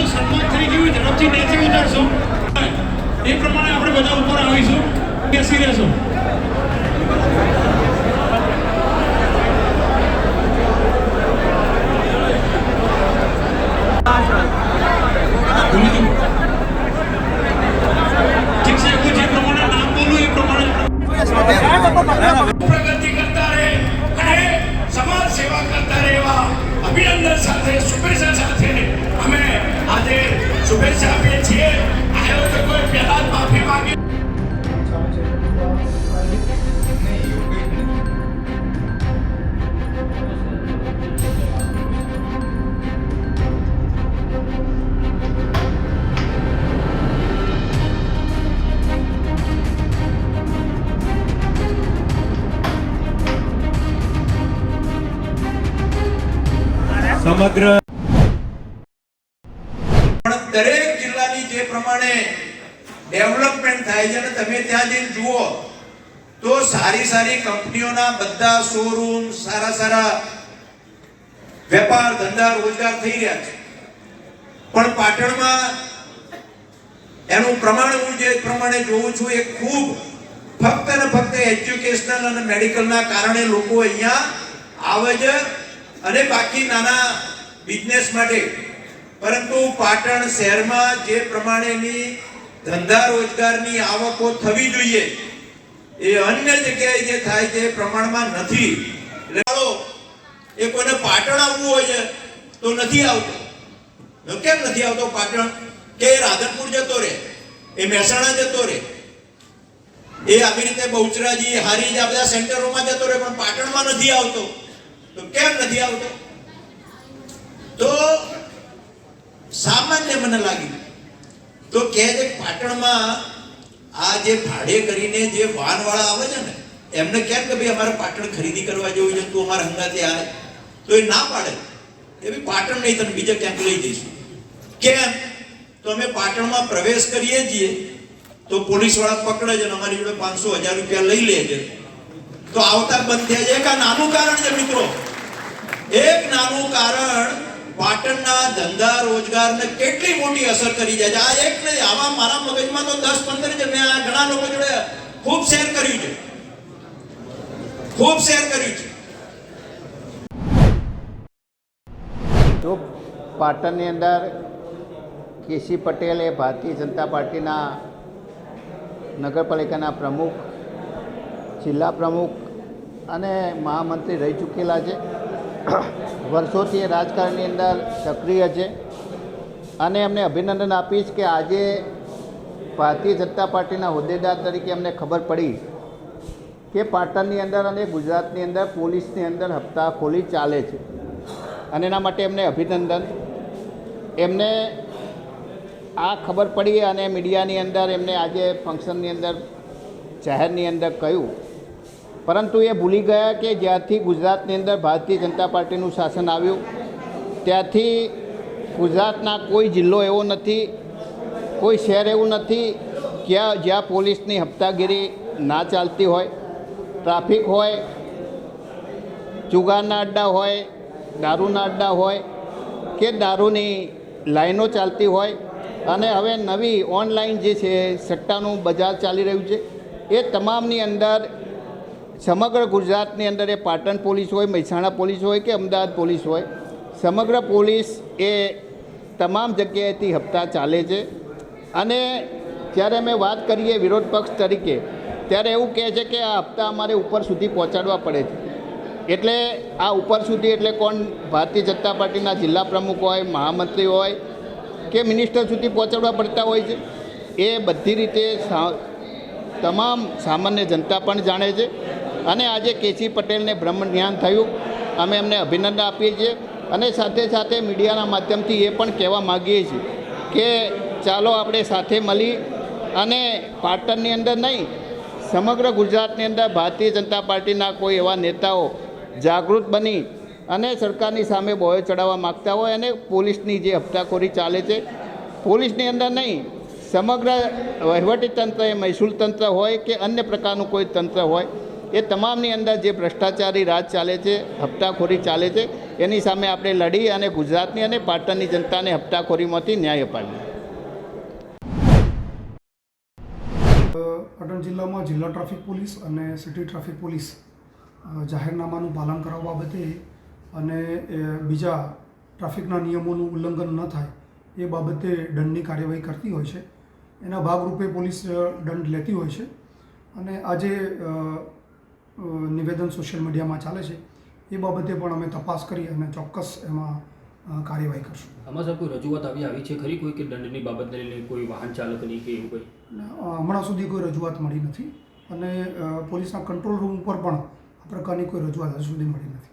લોકોનું સન્માન થઈ ગયું ઝડપથી નીચે ઉતારશો એ પ્રમાણે આપણે બધા ઉપર આવીશું. બેસી રહેશો ભૂલી ગયો. ઠીક છે હું જે પ્રમાણે નામ બોલું એ પ્રમાણે પ્રગતિ કરતા રહે અને સમાજ સેવા કરતા રહે એવા અભિનંદન સાથે શુભેચ્છા સાથે અમે આજે શુભેચ્છા આપીએ છીએ સમગ્ર પણ દરેક જિલ્લાની જે પ્રમાણે ડેવલપમેન્ટ થાય છે અને તમે ત્યાં જઈને જુઓ, તો સારી સારી કંપનીઓના બધા શોરૂમ સારા સારા વેપાર, ધંધા, રોજગાર થઈ રહ્યા છે. પણ પાટણમાં એનું પ્રમાણ હું જે પ્રમાણે જોઉં છું, એ ખૂબ ફક્ત ને ફક્ત એજ્યુકેશનલ અને મેડિકલના કારણે લોકો અહીંયા આવે છે અને બાકી નાના બિઝનેસ માટે પરંતુ પાટણ શહેરમાં જે પ્રમાણેની ધંધા રોજગારની આવકો થવી જોઈએ, એ અન્ય જગ્યાએ જે થાય છે પ્રમાણમાં નથી. એ કોઈને પાટણ આવવું હોય છે, તો નથી આવતો. કેમ નથી આવતો પાટણ? કે રાધનપુર જતો રહે, એ મહેસાણા જતો રહે, એ આવી રીતે બહુચરાજી, હારીજ, આ બધા સેન્ટરોમાં જતો રહે, પણ પાટણમાં નથી આવતો. તો કેમ નથી આવતો? તો સામાન્ય મને લાગ્યું તો કે પાટણમાં આ જે ભાડે કરીને જે વાનવાળા આવે છે ને, એમને કેમ કે ભાઈ અમારે પાટણ ખરીદી કરવા જેવું છે તું અમારા હંગાતે આવે. તો એ ના પાડે. એ બી પાટણ નહીં, તને બીજે ક્યાંક લઈ જઈશું. કેમ? તો અમે પાટણમાં પ્રવેશ કરીએ છીએ, તો પોલીસવાળા પકડે છે અમારી જોડે પાંચસો હજાર રૂપિયા લઈ લે છે. તો આવતા બંધ થયા છે. એક આ નાનું કારણ છે મિત્રો. એક નાનું કારણ પાટણના ધંધા રોજગારને કેટલી મોટી અસર કરી જાય છે? આ એક નહીં, આવા મારા મગજમાં તો દસ પંદર છે. મેં આ ઘણા લોકો જોડે ખૂબ શેર કર્યું છે. ખૂબ શેર કર્યું છે. તો પાટણની અંદર કેસી પટેલ એ ભારતીય જનતા પાર્ટીના નગરપાલિકાના પ્રમુખ, જિલ્લા પ્રમુખ અને મહામંત્રી રહી ચૂકેલા છે. વર્ષોથી રાજકારણની અંદર સક્રિય છે. અને એમને અભિનંદન આપીશ કે આજે ભારતીય જનતા પાર્ટીના હોદ્દેદાર તરીકે અમને ખબર પડી કે પાટણની અંદર અને ગુજરાતની અંદર પોલીસની અંદર હપ્તાખોરી ચાલે છે. અને એના માટે એમને અભિનંદન. એમને આ ખબર પડી અને મીડિયાની અંદર એમને આજે ફંક્શનની અંદર જાહેરની અંદર કહ્યું પરંતુ એ ભૂલી ગયા કે જ્યારથી ગુજરાતની અંદર ભારતીય જનતા પાર્ટીનું શાસન આવ્યું ત્યારથી ગુજરાતના કોઈ જિલ્લો એવો નથી, કોઈ શહેર એવું નથી, જ્યાં જ્યાં પોલીસની હપ્તાગીરી ના ચાલતી હોય, ટ્રાફિક હોય જુગારના અડ્ડા હોય, દારૂના અડ્ડા હોય, કે દારૂની લાઈનો ચાલતી હોય, અને હવે નવી ઓનલાઈન જે છે, સટ્ટાનું બજાર ચાલી રહ્યું છે, એ તમામની અંદર સમગ્ર ગુજરાતની અંદર એ પાટણ પોલીસ હોય, મહેસાણા પોલીસ હોય કે અમદાવાદ પોલીસ હોય, સમગ્ર પોલીસ એ તમામ જગ્યાએથી હપ્તા ચાલે છે. અને જ્યારે અમે વાત કરીએ વિરોધ પક્ષ તરીકે, ત્યારે એવું કહે છે કે આ હપ્તા અમારે ઉપર સુધી પહોંચાડવા પડે છે. એટલે આ ઉપર સુધી એટલે કોણ? ભારતીય જનતા પાર્ટીના જિલ્લા પ્રમુખ હોય, મહામંત્રી હોય કે મિનિસ્ટર સુધી પહોંચાડવા પડતા હોય છે. એ બધી રીતે તમામ સામાન્ય જનતા પણ જાણે છે. અને આજે કેસી પટેલને બ્રહ્મ જ્ઞાન થયું. અમે એમને અભિનંદન આપીએ છીએ અને સાથે સાથે મીડિયાના માધ્યમથી એ પણ કહેવા માગીએ છીએ કે ચાલો આપણે સાથે મળી અને પાટણની અંદર નહીં, સમગ્ર ગુજરાતની અંદર ભારતીય જનતા પાર્ટીના કોઈ એવા નેતાઓ જાગૃત બની અને સરકારની સામે બોયો ચડાવવા માગતા હોય અને પોલીસની જે હપ્તાખોરી ચાલે છે, પોલીસની અંદર નહીં, સમગ્ર વહીવટી તંત્ર એ મહેસૂલ તંત્ર હોય કે અન્ય પ્રકારનું કોઈ તંત્ર હોય એ તમામની અંદર જે ભ્રષ્ટાચારી રાજ ચાલે છે, હપ્તાખોરી ચાલે છે, એની સામે આપણે લડી અને ગુજરાતની અને પાટણની જનતાને હપ્તાખોરીમાંથી ન્યાય અપાવીએ પાટણ જિલ્લામાં જિલ્લા ટ્રાફિક પોલીસ અને સિટી ટ્રાફિક પોલીસ જાહેરનામાનું પાલન કરવા બાબતે અને બીજા ટ્રાફિકના નિયમોનું ઉલ્લંઘન ન થાય એ બાબતે દંડની કાર્યવાહી કરતી હોય છે. એના ભાગરૂપે પોલીસ દંડ લેતી હોય છે. અને આજે નિવેદન સોશિયલ મીડિયામાં ચાલે છે એ બાબતે પણ અમે તપાસ કરી અને ચોક્કસ એમાં કાર્યવાહી કરશું. આમાં સર કોઈ રજૂઆત આવી આવી છે ખરી? કોઈ કે દંડની બાબતને લઈને કોઈ વાહન ચાલકની કે એવું કોઈ? હમણાં સુધી કોઈ રજૂઆત મળી નથી. અને પોલીસના કંટ્રોલ રૂમ ઉપર પણ આ પ્રકારની કોઈ રજૂઆત હજુ સુધી મળી નથી.